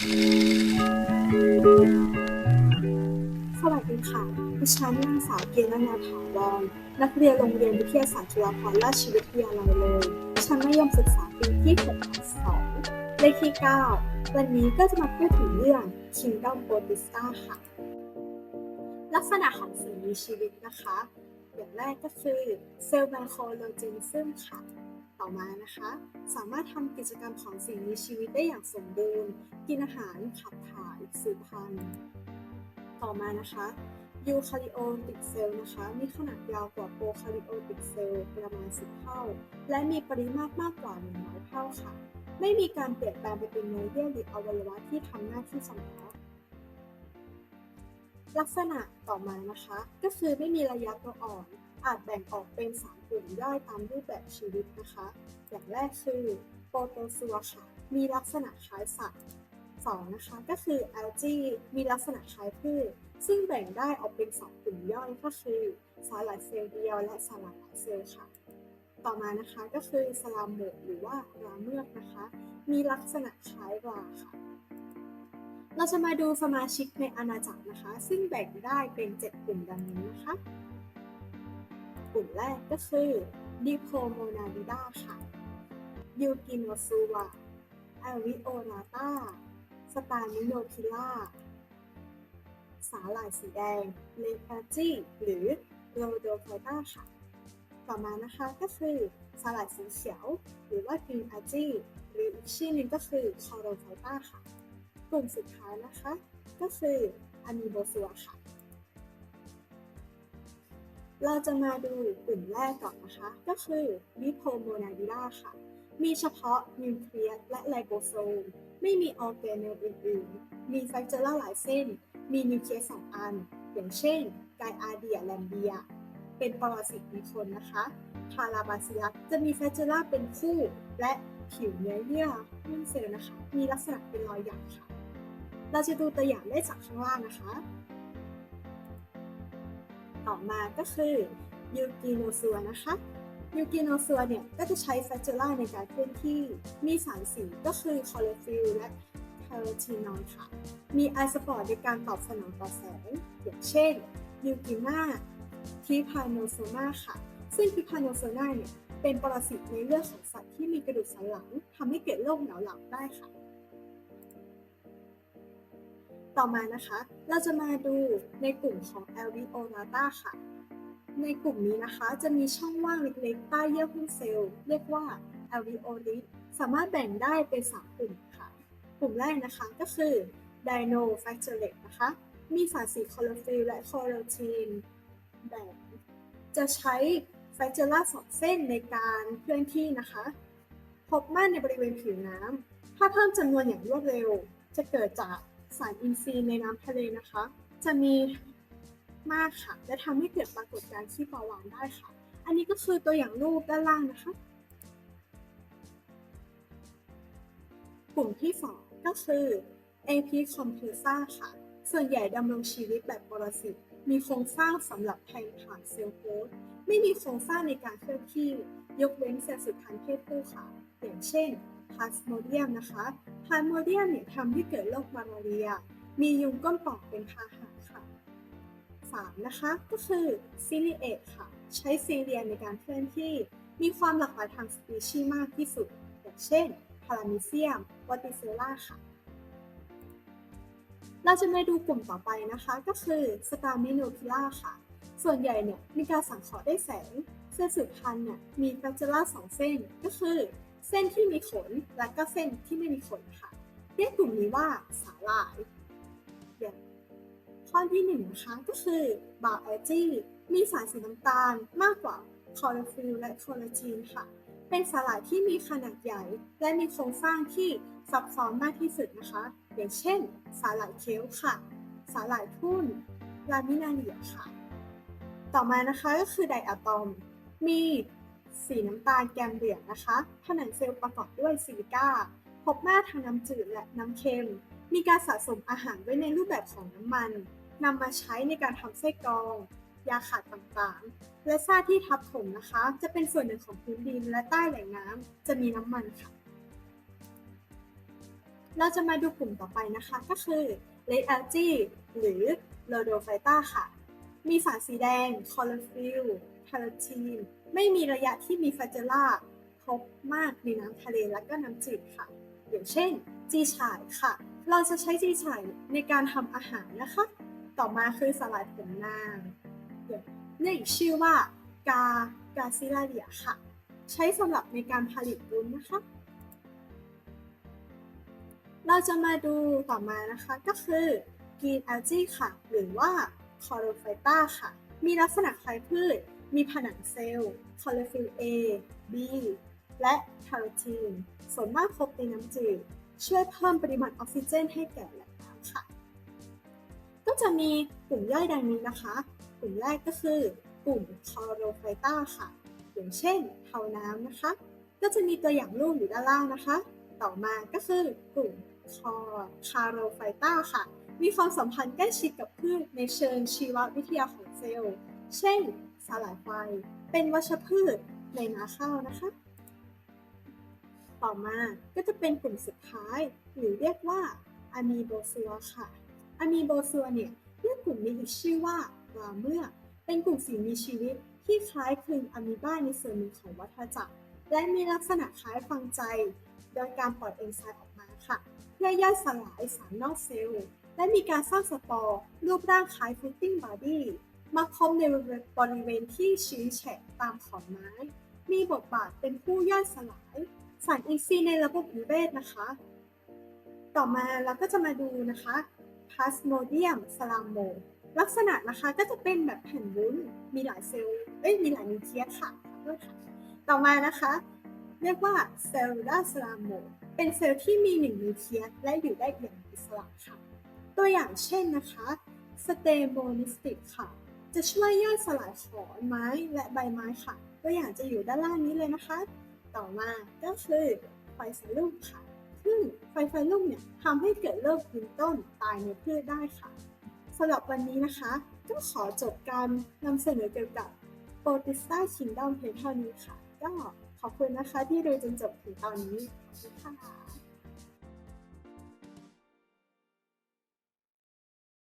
สวัสดีค่ะ ดิฉันนางสาวเกียรตินาถาวรนักเรียนโรงเรียนวิทยาศาสตร์จุฬาภรณราชวิทยาลัยเลยชั้นมัธยมศึกษาปีที่6.2เลขที่ 9 วันนี้ก็จะมาพูดถึงเรื่อง Kingdom Protista ค่ะ ลักษณะของสิ่งมีชีวิตนะคะ อย่างแรกก็คือเซลล์ไมโครโลเจนซึมค่ะ ต่อมานะคะ สามารถทำกิจกรรมของสิ่งมีชีวิตได้อย่างสมบูรณ์ กินอาหารขับถ่ายสืบพันธุ์ต่อมานะคะยูคาริโอติกเซลนะคะ มีขนาดยาวกว่าโปรคาริโอติกเซลประมาณ 10 เท่า และมีปริมาตรมากกว่า 100 เท่าค่ะ ไม่มีการเปลี่ยนแปลงไปเป็นเนื้อเยื่อหรืออวัยวะที่ทำหน้าที่เฉพาะลักษณะต่อมานะคะ ก็คือไม่มีระยะตัวอ่อน อาจแบ่งออกเป็น 3 กลุ่มย่อยตามรูปแบบชีวิตนะคะ อย่างแรกคือโปรโตซัวค่ะ มีลักษณะคล้ายสัตว์สองนะคะ ก็คือ algae มีลักษณะคล้ายพืช ซึ่งแบ่งได้ออกเป็นสองกลุ่มย่อยก็คือสาหร่ายเซลล์เดียวและสาหร่ายหลายเซลล์ค่ะ ต่อมานะคะก็คือสลามโมดหรือว่าราเมือกนะคะ มีลักษณะคล้ายราค่ะ เราจะมาดูสมาชิกในอาณาจักรนะคะ ซึ่งแบ่งได้เป็น 7 กลุ่มดังนี้นะคะ กลุ่มแรกก็คือ Diplomonidae ค่ะ Euginozoa Alveolata สตาร์มิโนพิล่า สาหร่ายสีแดง เลปาจีหรือโรโดไฟตาค่ะ ต่อมานะคะก็คือสาหร่ายสีเขียว หรือว่ากรีนอาจีหรืออีกชื่อหนึงก็คือคอโรไฟตาค่ะ กลุ่มสุดท้ายนะคะ ก็คืออะมีโบซัวค่ะ เราจะมาดูกลุ่มแรกก่อนนะคะ ก็คือวิโพโมนาดิดาค่ะ มีเฉพาะนิวเคลียสและไลโบโซม ไม่มีออร์แกเนลอื่นๆ มีไฟเจอร่าหลายเส้น มีนิวเคลียสสองอัน อย่างเช่น ไกอาเดียแลมเบีย เป็นปรสิตในคนนะคะคาราบาซิลัสจะมีไฟเจอร่าเป็นคู่ และผิวเนื้อเยื่อหุ้มเซลล์นะคะ มีลักษณะเป็นรอยหยักค่ะ เราจะดูตัวอย่างได้จากข้างล่างนะคะ ต่อมาก็คือยูกิโนซัวนะคะยูกิโนซัวเนี่ยก็จะใช้แฟจเจอร่าในการเคลื่อนที่มีสารสีก็คือคอโรฟิลและคาโรทีนอยค่ะ มีไอสปอร์ตในการตอบสนองต่อแสงอย่างเช่นยูกินาทิพาโนโซนาค่ะ ซึ่งทิพาโนโซนาเนี่ยเป็นปรสิตในเลือดของสัตว์ที่มีกระดูกสันหลังทำให้เกิดโรคเหนาหลังได้ค่ะ ต่อมานะคะ เราจะมาดูในกลุ่มของ alveolata ค่ะ ในกลุ่มนี้นะคะจะมีช่องว่างเล็กๆ ใต้เยื่อหุ้มเซลล์เรียกว่า alveoli สามารถแบ่งได้เป็น3กลุ่มค่ะ กลุ่มแรกนะคะก็คือ dinoflagellate นะคะ มีสารสีคลอโรฟิลและคลอโรทีนแบ่งจะใช้ไฟเจอร่าสองเส้นในการเคลื่อนที่นะคะ พบมากในบริเวณผิวน้ำถ้าเพิ่มจำนวนอย่างรวดเร็ว จะเกิดจาก สารอินทรีย์ในน้ำทะเลนะคะ จะมีมากค่ะ และทำให้เกิดปรากฏการณ์ขี้ปวานได้ค่ะ อันนี้ก็คือตัวอย่างรูปด้านล่างนะคะ กลุ่มที่ 2 ก็คือ AP c o m p r e s a ค่ะ ส่วนใหญ่ดำรงชีวิตแบบปรสิตมีโครงสร้างสำหรับแทงผ่านเซลล์โฮสต์ไม่มีโครงสร้างในการเคลื่อนที่ ยกเว้นเซลล์สืบพันธุ์เพศผู้ค่ะ อย่างเช่น พลาสโมเดียมนะคะพลาสโมเดียมเนี่ยทำให้เกิดโรคมาลาเรีย มียุงก้นปองเป็นพาหะค่ะ 3. นะคะก็คือซิลิเอตค่ะ ใช้ซีเรียในการเคลื่อนที่ มีความหลากหลายทางสปีชีส์มากที่สุด อย่างเช่นพารามิเซียมวอติเซล่าค่ะ เราจะมาดูกลุ่มต่อไปนะคะ ก็คือสตาร์มิโนพิล่าค่ะ ส่วนใหญ่เนี่ยมีการสังเคราะห์ด้วยแสง เส้นสืบพันธุ์เนี่ยมีแฟลเจล่าสองเส้นก็คือ เส้นที่มีขนและก็เส้นที่ไม่มีขนค่ะ เรียกกลุ่มนี้ว่าสาหร่ายอย่างข้อที่หนึ่งนะคะก็คือบาแอจีมีสารสีน้ำตาลมากกว่าคลอโรฟิลและโคลาจีนค่ะ เป็นสาหร่ายที่มีขนาดใหญ่ และมีโครงสร้างที่ซับซ้อนมากที่สุดนะคะ อย่างเช่น สาหร่ายเคลค่ะ สาหร่ายทุ่นลามินาเลียค่ะ ต่อมานะคะก็คือไดอะตอม มี สีน้ำตาลแกมเหลืองนะคะ ผนังเซลล์ประกอบด้วยซิลิก้า พบมากทางน้ำจืดและน้ำเค็ม มีการสะสมอาหารไว้ในรูปแบบของน้ำมันนำมาใช้ในการทำไส้กรอง ยาขาดต่างๆ และซากที่ทับถมนะคะ จะเป็นส่วนหนึ่งของพื้นดินและใต้แหล่งน้ำจะมีน้ำมันค่ะ เราจะมาดูกลุ่มต่อไปนะคะก็คือ Red Algae หรือ Rhodophyta ค่ะ มีสารสีแดงคลอโรฟิลคาร์ทีน ไม่มีระยะที่มีฟาเจลล่าพบมากในน้ำทะเลและก็น้ำจืดค่ะ อย่างเช่น จีฉ่ายค่ะ เราจะใช้จีฉ่ายในการทำอาหารนะคะ ต่อมาคือสลายผมนางนี่อีกชื่อว่ากากาซิลาเดียค่ะ ใช้สำหรับในการผลิตวุ้นนะคะ เราจะมาดูต่อมานะคะก็คือ Green Algae ค่ะ หรือว่า Chlorophyta ค่ะ มีลักษณะคล้ายพืช มีผนังเซลล์ Chlorophyll A B และคาโรทีนส่วนมากพบในน้ำจืดช่วยเพิ่มปริมาณออกซิเจนให้แก่แหล่งน้ำค่ะ ก็จะมีกลุ่มย่อยดังนี้นะคะ กลุ่มแรกก็คือกลุ่ม Chlorophyta ค่ะ อย่างเช่นเทาน้ำนะคะ ก็จะมีตัวอย่างรูปอยู่ด้านล่างนะคะ ต่อมาก็คือกลุ่มคอคาโรไฟต้าค่ะ มีความสัมพันธ์ใกล้ชิดกับพืชในเชิงชีววิทยาของเซลล์ เช่น สลายไฟ เป็นวัชพืชในนาข้าวนะคะ ต่อมาก็จะเป็นกลุ่มสุดท้าย หรือเรียกว่าอะมีโบซัวค่ะอะมีโบซัวเนี่ยเรียกกลุ่มนี้อีกชื่อว่าปลาเมือกเป็นกลุ่มสิ่งมีชีวิตที่คล้ายคลึงอะมีบ้าในส่วนหนึ่งของวัฏจักร และมีลักษณะคล้ายฟังใจ โดยการปล่อยเอนไซม์ออกมาค่ะ เพื่อย่อยสลายสารนอกเซลล์ และมีการสร้างสปอร์รูปร่างคล้ายฟุตติ้งบอดี้ มาคมในบริเวณที่ชื้นแฉะตามขอนไม้ มีบทบาทเป็นผู้ย่อยสลาย สารอินทรีย์ในระบบนิเวศนะคะ ต่อมาเราก็จะมาดูนะคะพลาสโมเดียมสลามโมลักษณะนะคะก็จะเป็นแบบแผ่นวุ้น มีหลายเซลล์ เอ้ย มีหลายนิวเคลียสค่ะขอโทษค่ะ ต่อมานะคะ เรียกว่าเซลลูลาสลามโมเป็นเซลล์ที่มีหนึ่งนิวเคลียสและอยู่ได้อย่างอิสระค่ะ ตัวอย่างเช่นนะคะสเตโมนิสติกค่ะ จะช่วยย่อยสลายขอนไม้และใบไม้ค่ะ ตัวอย่างจะอยู่ด้านล่างนี้เลยนะคะ ต่อมาก็คือไฟไฟลุ่มค่ะ ซึ่งไฟไฟลุ่มเนี่ยทำให้เกิดโรคยืนต้นตายในพืชได้ค่ะสำหรับวันนี้นะคะ ก็ขอจบการนำเสนอเกี่ยวกับโปรติสตาคิงดอมเพียงเท่านี้ค่ะ ก็ขอบคุณนะคะที่ดูจนจบถึงตอนนี้ขอบคุณค่ะ